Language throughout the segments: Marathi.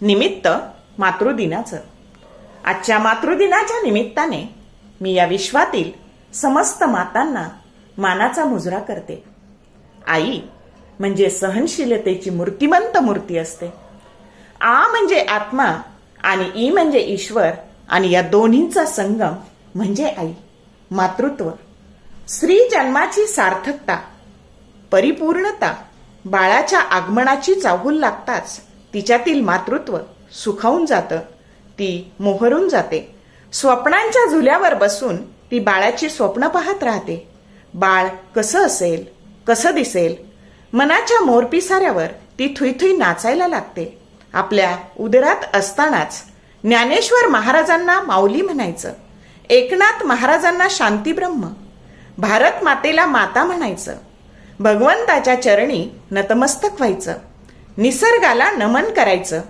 निमित्त मातृदिनाचं. आजच्या मातृदिनाच्या निमित्ताने मी या विश्वातील समस्त मातांना मानाचा मुजरा करते. आई म्हणजे सहनशीलतेची मूर्तिमंत मूर्ती असते. आ म्हणजे आत्मा आणि ई म्हणजे ईश्वर आणि या दोन्हींचा संगम म्हणजे आई मातृत्व. स्त्री जन्माची सार्थकता परिपूर्णता बाळाच्या आगमनाची चाहूल लागताच तिच्यातील मातृत्व सुखावून जातं ती मोहरून जाते. स्वप्नांच्या झुल्यावर बसून ती बाळाची स्वप्न पाहत राहते. बाळ कसं असेल कसं दिसेल? मनाच्या मोरपिसाऱ्यावर ती थुईथुई नाचायला लागते. आपल्या उदरात असतानाच ज्ञानेश्वर महाराजांना माऊली म्हणायचं. एकनाथ महाराजांना शांतीब्रह्म. भारत मातेला माता म्हणायचं. भगवंताच्या चरणी नतमस्तक व्हायचं. निसर्गाला नमन करायचं.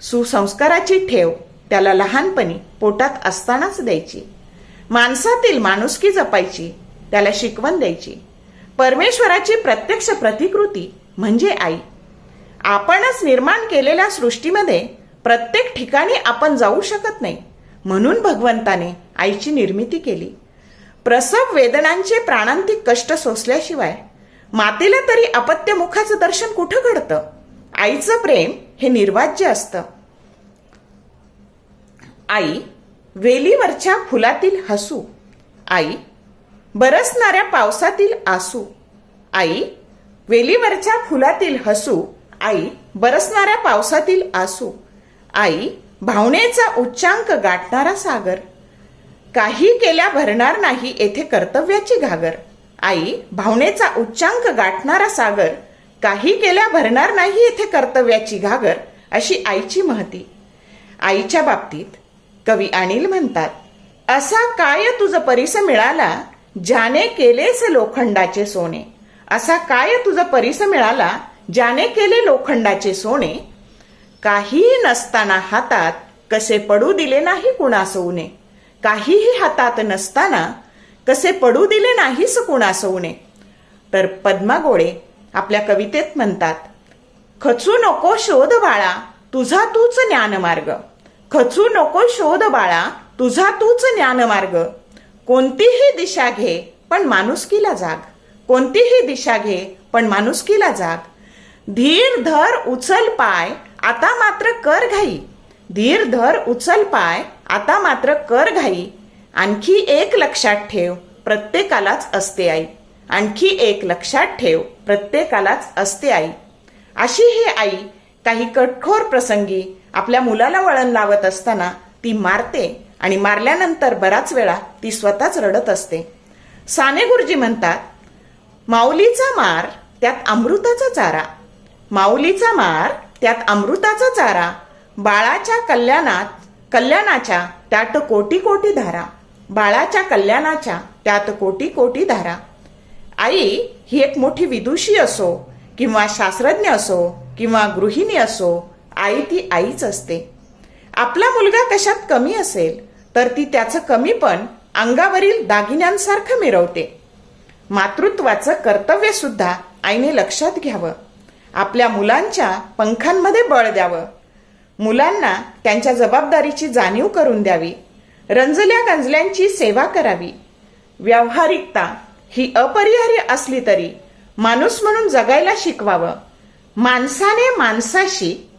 सुसंस्काराची ठेव त्याला लहानपणी पोटात असतानाच द्यायची. माणसातील माणुसकी जपायची त्याला शिकवण द्यायची. परमेश्वराची प्रत्यक्ष प्रतिकृती म्हणजे आई. आपणच निर्माण केलेल्या सृष्टीमध्ये प्रत्येक ठिकाणी आपण जाऊ शकत नाही म्हणून भगवंताने आईची निर्मिती केली. प्रसव वेदनांचे प्राणांतिक कष्ट सोसल्याशिवाय मातेला तरी अपत्यमुखाचं दर्शन कुठं घडतं? आईचं प्रेम हे निर्वाज्य असतं. आई वेलीवरच्या फुलातील हसू. आई बरसणाऱ्या पावसातील आसू. आई वेलीवरच्या फुलातील हसू. आई बरसणाऱ्या पावसातील आसू. आई भावनेचा उच्चांक गाठणारा सागर. काही केल्या भरणार नाही येथे कर्तव्याची घागर. आई भावनेचा उच्चांक गाठणारा सागर. काही केल्या भरणार नाही येथे कर्तव्याची घागर अशी आईची महती. आईच्या बाबतीत कवी अनिल म्हणतात असा काय तुझ परिस मिळाला ज्याने केलेस लोखंडाचे सोने? असा काय तुझ परिस मिळाला ज्याने केले लोखंडाचे सोने? काहीही नसताना हातात कसे पडू दिले नाही कुणास काहीही हातात नसताना कसे पडू दिले नाहीस कुणास तर पद्मा गोळे आपल्या कवितेत म्हणतात खचू नको शोध बाळा तुझा तूच ज्ञानमार्ग. खचू नको शोध बाळा तुझा तूच ज्ञानमार्ग. कोणतीही दिशा घे पण माणुसकीला जाग. कोणतीही दिशा घे पण माणुसकीला जाग. धीर धर उचल पाय आता मात्र कर घाई. धीर धर उचल पाय आता मात्र कर घाई. आणखी एक लक्षात ठेव प्रत्येकालाच असते आई. आणखी एक लक्षात ठेव प्रत्येकालाच असते आई. अशी ही आई काही कठोर प्रसंगी आपल्या मुलाला वळण लावत असताना ती मारते आणि मारल्यानंतर बराच वेळा ती स्वतःच रडत असते. साने गुरुजी म्हणतात माऊलीचा मार त्यात अमृताचा चारा. माऊलीचा मार त्यात अमृताचा चारा. बाळाच्या कल्याणात कल्याणाच्या त्यात कोटी कोटी धारा. बाळाच्या कल्याणाच्या त्यात कोटी कोटी धारा. आई ही एक मोठी विदुषी असो किंवा शास्त्रज्ञ असो किंवा गृहिणी असो आई ती आईच असते. आपला मुलगा कशात कमी असेल तर ती त्याचं कमीपण अंगावरील दागिन्यांसारखं मिरवते. मातृत्वाचं कर्तव्य सुद्धा आईने लक्षात घ्यावं. आपल्या मुलांच्या पंखांमध्ये बळ द्यावं. मुलांना त्यांच्या जबाबदारीची जाणीव करून द्यावी. रंजल्या गंजल्यांची सेवा करावी. व्यावहारिकता ही अपरिहार्य असली तरी माणूस म्हणून जगायला शिकवावं. माणसाने माणसाशी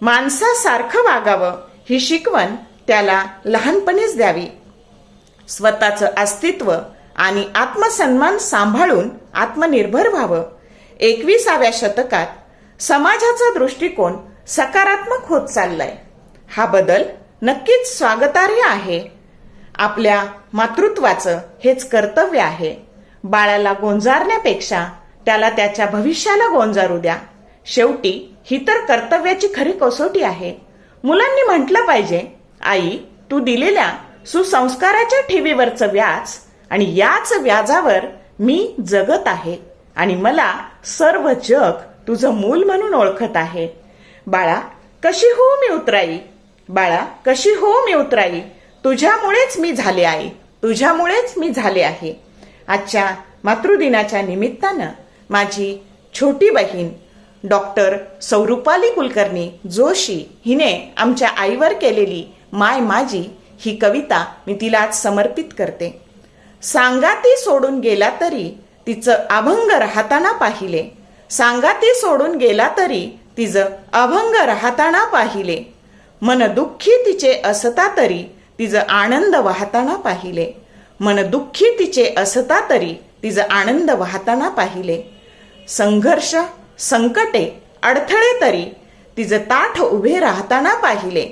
माणसासारखं वागावं ही शिकवण त्याला लहानपणीच द्यावी. स्वतःचं अस्तित्व आणि आत्मसन्मान सांभाळून आत्मनिर्भर व्हावं. एकविसाव्या शतकात समाजाचा दृष्टिकोन सकारात्मक होत चाललाय. हा बदल नक्कीच स्वागतार्ह आहे. आपल्या मातृत्वाचं हेच कर्तव्य आहे. बाळाला गोंजारण्यापेक्षा त्याला त्याच्या भविष्याला गोंजारू द्या. शेवटी ही तर कर्तव्याची खरी कसोटी आहे. मुलांनी म्हटलं पाहिजे आई तू दिलेल्या सुसंस्काराच्या ठेवीवरचं व्याज आणि याच व्याजावर मी जगत आहे आणि मला सर्व जग तुझं मूल म्हणून ओळखत आहे. बाळा कशी हो मी उतराई? बाळा कशी हो मी उतराई? तुझ्यामुळेच मी झाले आहे तुझ्यामुळेच मी झाले आहे. आजच्या मातृदिनाच्या निमित्तानं माझी छोटी बहीण डॉक्टर सौरुपाली कुलकर्णी जोशी हिने आमच्या आईवर केलेली माय माझी ही कविता मी तिला आज समर्पित करते. सांगाती सोडून गेला तरी तिचं अभंग राहताना पाहिले. सांगाती सोडून गेला तरी तिचं अभंग राहताना पाहिले. मन दुःखी तिचे असता तरी तिचं आनंद वाहताना पाहिले. मन दुःखी तिचे असता तरी तिचं आनंद वाहताना पाहिले. संघर्ष संकटे अडथळे तरी तिचं ताठ उभे राहताना पाहिले.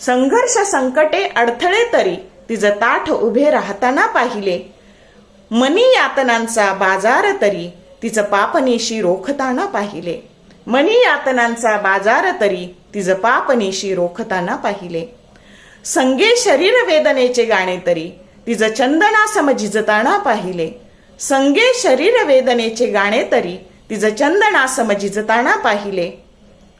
संघर्ष संकटे अडथळे तरी तिचं ताठ उभे राहताना पाहिले. मनी यातनांचा बाजार तरी तिचं पापनिशी रोखताना पाहिले. मनी यातनांचा बाजार तरी तिचं पापनिशी रोखताना पाहिले. संगे शरीर वेदनेचे गाणे तरी तिचं चंदना समजिजताना पाहिले. संगे शरीर वेदनेचे गाणे तरी तिचं चंदना समजिजताना पाहिले.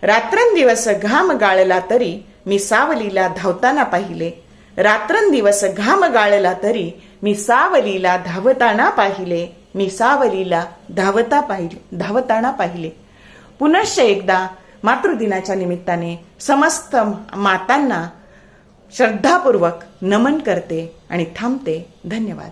रात्रंदिवस घाम गाळला तरी मी सावलीला धावताना पाहिले. रात्रंदिवस घाम गाळला तरी मी सावलीला धावताना पाहिले. मी सावलीला धावता पाहिले धावताना पाहिले. पुनश्च एकदा मातृदिनाच्या निमित्ताने समस्त मातांना श्रद्धापूर्वक नमन करते आणि थांबते. धन्यवाद.